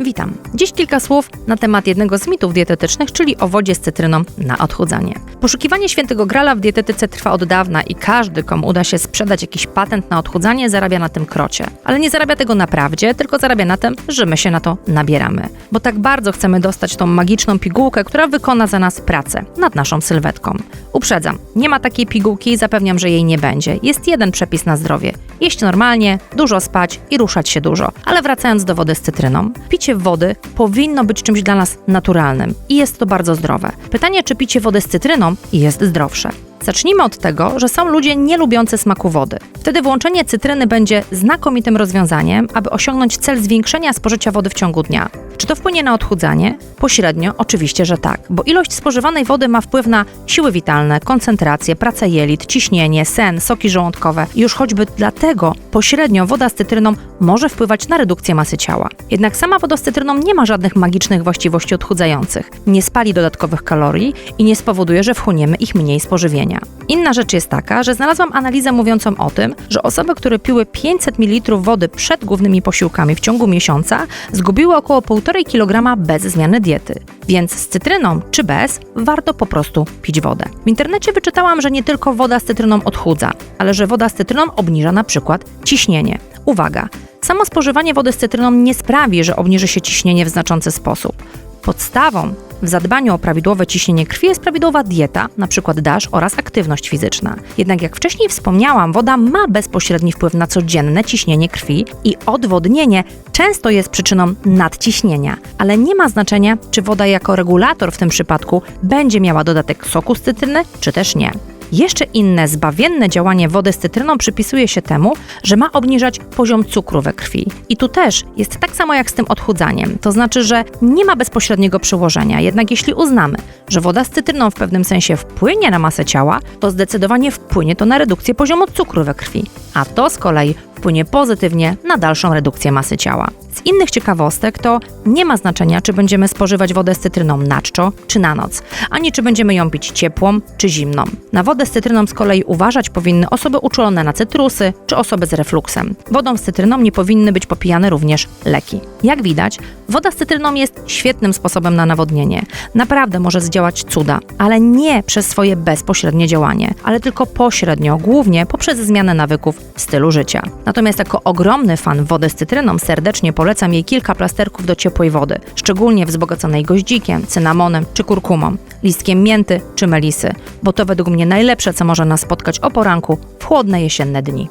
Witam. Dziś kilka słów na temat jednego z mitów dietetycznych, czyli o wodzie z cytryną na odchudzanie. Poszukiwanie świętego grala w dietetyce trwa od dawna i każdy, komu uda się sprzedać jakiś patent na odchudzanie, zarabia na tym krocie. Ale nie zarabia tego naprawdę, tylko zarabia na tym, że my się na to nabieramy. Bo tak bardzo chcemy dostać tą magiczną pigułkę, która wykona za nas pracę nad naszą sylwetką. Uprzedzam, nie ma takiej pigułki i zapewniam, że jej nie będzie. Jest jeden przepis na zdrowie. Jeść normalnie, dużo spać i ruszać się dużo. Ale wracając do wody z cytryną, picie wody powinno być czymś dla nas naturalnym i jest to bardzo zdrowe. Pytanie, czy picie wody z cytryną jest zdrowsze? Zacznijmy od tego, że są ludzie nie lubiący smaku wody. Wtedy włączenie cytryny będzie znakomitym rozwiązaniem, aby osiągnąć cel zwiększenia spożycia wody w ciągu dnia. Czy to wpłynie na odchudzanie? Pośrednio, oczywiście, że tak, bo ilość spożywanej wody ma wpływ na siły witalne, koncentrację, pracę jelit, ciśnienie, sen, soki żołądkowe. Już choćby dlatego pośrednio woda z cytryną może wpływać na redukcję masy ciała. Jednak sama woda z cytryną nie ma żadnych magicznych właściwości odchudzających. Nie spali dodatkowych kalorii i nie spowoduje, że wchłoniemy ich mniej z Inna rzecz jest taka, że znalazłam analizę mówiącą o tym, że osoby, które piły 500 ml wody przed głównymi posiłkami w ciągu miesiąca, zgubiły około 1,5 kg bez zmiany diety. Więc z cytryną czy bez, warto po prostu pić wodę. W internecie wyczytałam, że nie tylko woda z cytryną odchudza, ale że woda z cytryną obniża na przykład ciśnienie. Uwaga! Samo spożywanie wody z cytryną nie sprawi, że obniży się ciśnienie w znaczący sposób. Podstawą w zadbaniu o prawidłowe ciśnienie krwi jest prawidłowa dieta, np. DASH oraz aktywność fizyczna. Jednak jak wcześniej wspomniałam, woda ma bezpośredni wpływ na codzienne ciśnienie krwi i odwodnienie często jest przyczyną nadciśnienia, ale nie ma znaczenia, czy woda jako regulator w tym przypadku będzie miała dodatek soku z cytryny, czy też nie. Jeszcze inne zbawienne działanie wody z cytryną przypisuje się temu, że ma obniżać poziom cukru we krwi. I tu też jest tak samo jak z tym odchudzaniem, to znaczy, że nie ma bezpośredniego przełożenia. Jednak jeśli uznamy, że woda z cytryną w pewnym sensie wpłynie na masę ciała, to zdecydowanie wpłynie to na redukcję poziomu cukru we krwi. A to z kolei wpłynie pozytywnie na dalszą redukcję masy ciała. Z innych ciekawostek to nie ma znaczenia, czy będziemy spożywać wodę z cytryną na czczo czy na noc, ani czy będziemy ją pić ciepłą czy zimną. Na wodę z cytryną z kolei uważać powinny osoby uczulone na cytrusy czy osoby z refluksem. Wodą z cytryną nie powinny być popijane również leki. Jak widać, woda z cytryną jest świetnym sposobem na nawodnienie. Naprawdę może zdziałać cuda, ale nie przez swoje bezpośrednie działanie, ale tylko pośrednio, głównie poprzez zmianę nawyków stylu życia. Natomiast jako ogromny fan wody z cytryną serdecznie polecam jej kilka plasterków do ciepłej wody, szczególnie wzbogaconej goździkiem, cynamonem czy kurkumą, listkiem mięty czy melisy, bo to według mnie najlepsze, co może nas spotkać o poranku w chłodne jesienne dni.